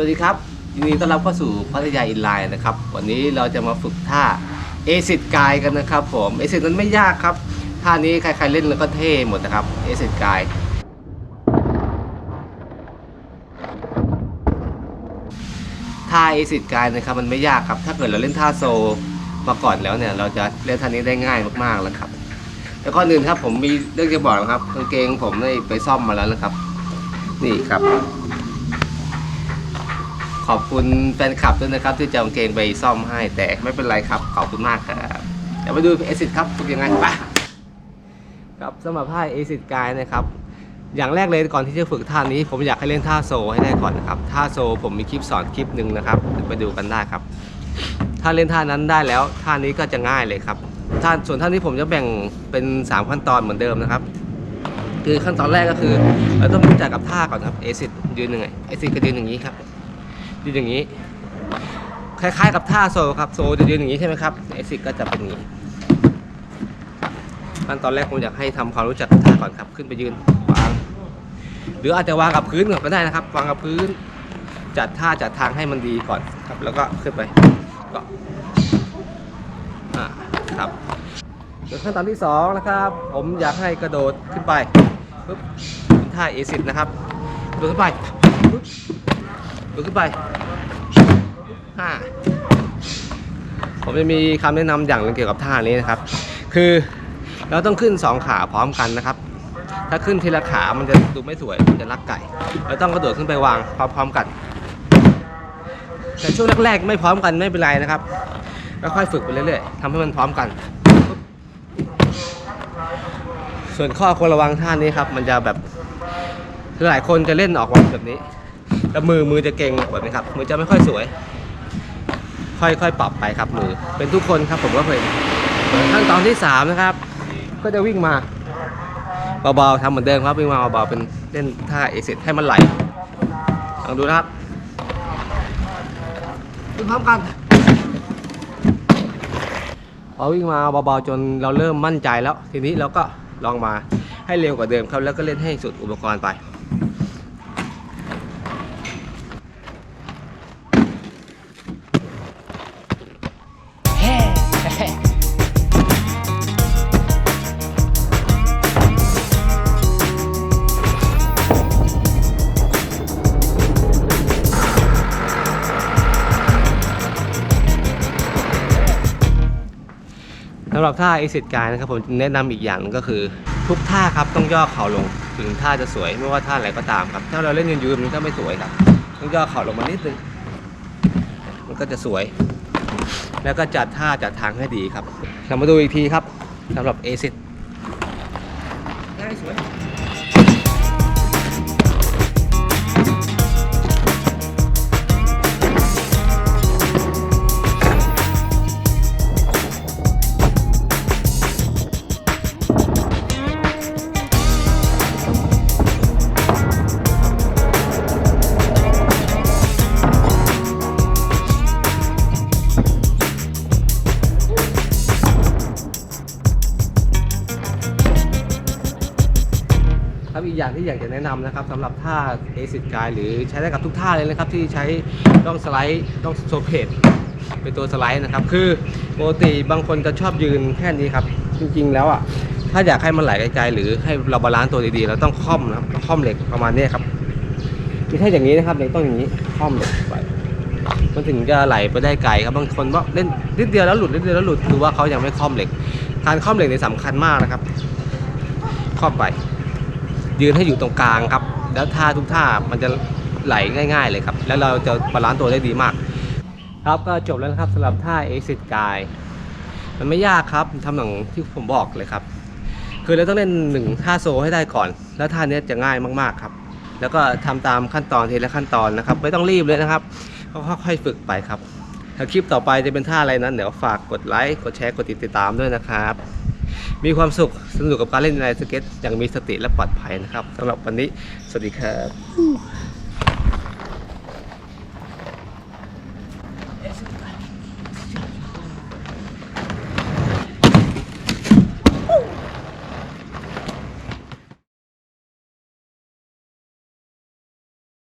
วัสดีครับยินดีต้อนรับเข้าสู่พัทยาอินไลน์นะครับ วันนี้เราจะมาฝึกท่าเอซิดกายกันนะครับผมเอซิดนั้นไม่ยากครับ ท่านี้ใครๆเล่นแล้วก็เท่หมดนะครับเอซิดกายท่าเอซิดกายนะครับมันไม่ยากครับ ถ้าเกิดเราเล่นท่าโซมาก่อนแล้วเนี่ย เราจะเล่นท่านี้ได้ง่ายมากๆแล้วครับแล้วก็หนึ่งครับผมมีเรื่องจะบอกนะครับกางเกงผมได้ไปซ่อมมาแล้วนะครับ นี่ครับ ขอบคุณแฟนคลับด้วยนะครับ ที่จะเอากางเกงไปซ่อมให้แต่ไม่เป็นไรครับ ขอบคุณมากครับเดี๋ยวไปดูเอซิดครับฝึกยังไงไปครับสำหรับท่าเอซิดกายนะครับ อย่างแรกเลยก่อนที่จะฝึกท่านี้ผมอยากให้เล่นท่าโซให้ได้ก่อนนะครับท่าโซผมมีคลิปสอนคลิปหนึ่งนะครับไปดูกันได้ครับ ถ้าเล่นท่านั้นได้แล้วท่านี้ก็จะง่ายเลยครับท่าส่วนท่านี้ผมจะแบ่งเป็น 3 ขั้นตอนเหมือนเดิมนะครับคือขั้นตอนแรกก็คือ เราต้องรู้จักกับท่าก่อนครับเอซิดยืนยังไงเอซิดก็ยืนอย่างนี้ครับ ยืนอย่างนี้ คล้ายๆกับท่าโซครับ โซจะยืนอย่างนี้ใช่ไหมครับเอซิกก็จะเป็นอย่างนี้ขั้นตอนแรกผมอยากให้ทำความรู้จักท่าก่อนครับ ขึ้นไปยืนวาง หรืออาจจะวางกับพื้นก่อนก็ได้นะครับ วางกับพื้น จัดท่าจัดทางให้มันดีก่อนครับ แล้วก็ขึ้นไปก็ครับขั้นตอนที่สองนะครับ ผมอยากให้กระโดดขึ้นไปปึ๊บท่าเอซิดนะครับกระโดดขึ้นไปปึ๊บ ลุกขึ้นไปห้าผมจะมีคำแนะนำอย่างหนึงเกี่ยวกับท่านี้นะครับ คือเราต้องขึ้นสองขาพร้อมกันนะครับ ถ้าขึ้นทีละขามันจะดูไม่สวย มันจะลักไก่ เราต้องกระโดดขึ้นไปวางพร้อมๆกัน แต่ช่วงแรกๆไม่พร้อมกันไม่เป็นไรนะครับค่อยๆฝึกไปเรื่อยๆทำให้มันพร้อมกัน ส่วนข้อควรระวังท่านี้ครับ มันจะแบบหลายคนจะเล่นออกมาแบบนี้ แล้วมือมือจะเก่งแบบนี้ครับมือจะไม่ค่อยสวย ค่อยๆปรับไปครับมือเป็นทุกคนครับผมก็เคยขั้นตอนที่สามนะครับ ก็จะวิ่งมาเบาๆทำเหมือนเดิมครับวิ่งมาเบาๆเป็นเล่นท่าเอซิให้มันไหลลองดูนะครับวิ่งพร้อมกันพอวิ่งมาเบาๆจนเราเริ่มมั่นใจแล้ว ทีนี้เราก็ลองมาให้เร็วกว่าเดิมครับแล้วก็เล่นให้สุดอุปกรณ์ไปำหรับท่าเอซิดการนะครับผมแนะนำอีกอย่างนึงก็คือ ทุกท่าครับต้องย่อเข่าลง ถึงท่าจะสวย ไม่ว่าท่าอะไรก็ตามครับ ถ้าเราเล่นยืนยืนมันก็ไม่สวยครับต้องย่อเข่าลงมานิดนึงมันก็จะสวย แล้วก็จัดท่าจัดทางให้ดีครับเรามาดูอีกทีครับสำหรับเอซิดง่ายสวย ครับอีกอย่างที่อยากจะแนะนำนะครับสำหรับท่าเอซิดกายหรือใช้ได้กับทุกท่าเลยนะครับ ที่ใช้ต้องสไลด์ต้องโซเพจเป็นตัวสไลด์นะครับ คือปกติบางคนจะชอบยืนแค่นี้ครับ จริงๆแล้วอะถ้าอยากให้มันไหลไกลๆหรือให้เราบาลานซ์ตัวดีๆ เราต้องค่อมนะครับค่อมเหล็กประมาณนี้ครับไม่ใช่อย่างนี้นะครับเหล็กต้องอย่างนี้ค่อมเหล็กไปมันถึงจะไหลไปได้ไกลครับบางคนว่าเล่นนิดเดียวแล้วหลุดนิดเดียวแล้วหลุดคือว่าเขายังไม่ค่อมเหล็กการค่อมเหล็กเนี่ยสำคัญมากนะครับ ค่อมไป ยืนให้อยู่ตรงกลางครับ แล้วท่าทุกท่ามันจะไหลง่าย ๆ เลยครับ แล้วเราจะบาลานซ์ตัวได้ดีมาก ครับก็จบแล้วนะครับสำหรับท่า exit กายมันไม่ยากครับทำอย่างที่ผมบอกเลยครับ คือเราต้องเล่นหนึ่งท่าโซให้ได้ก่อน แล้วท่านี้จะง่ายมากๆครับ แล้วก็ทำตามขั้นตอนทีละขั้นตอนนะครับ ไม่ต้องรีบเลยนะครับค่อยๆฝึกไปครับถ้าคลิปต่อไปจะเป็นท่าอะไรนั้นเดี๋ยวฝากกดไลค์กดแชร์กดติดตามด้วยนะครับ มีความสุขสนุกกับการเล่นในสเก็ตอย่างมีสติและปลอดภัยนะครับสำหรับวันนี้ สวัสดีครับ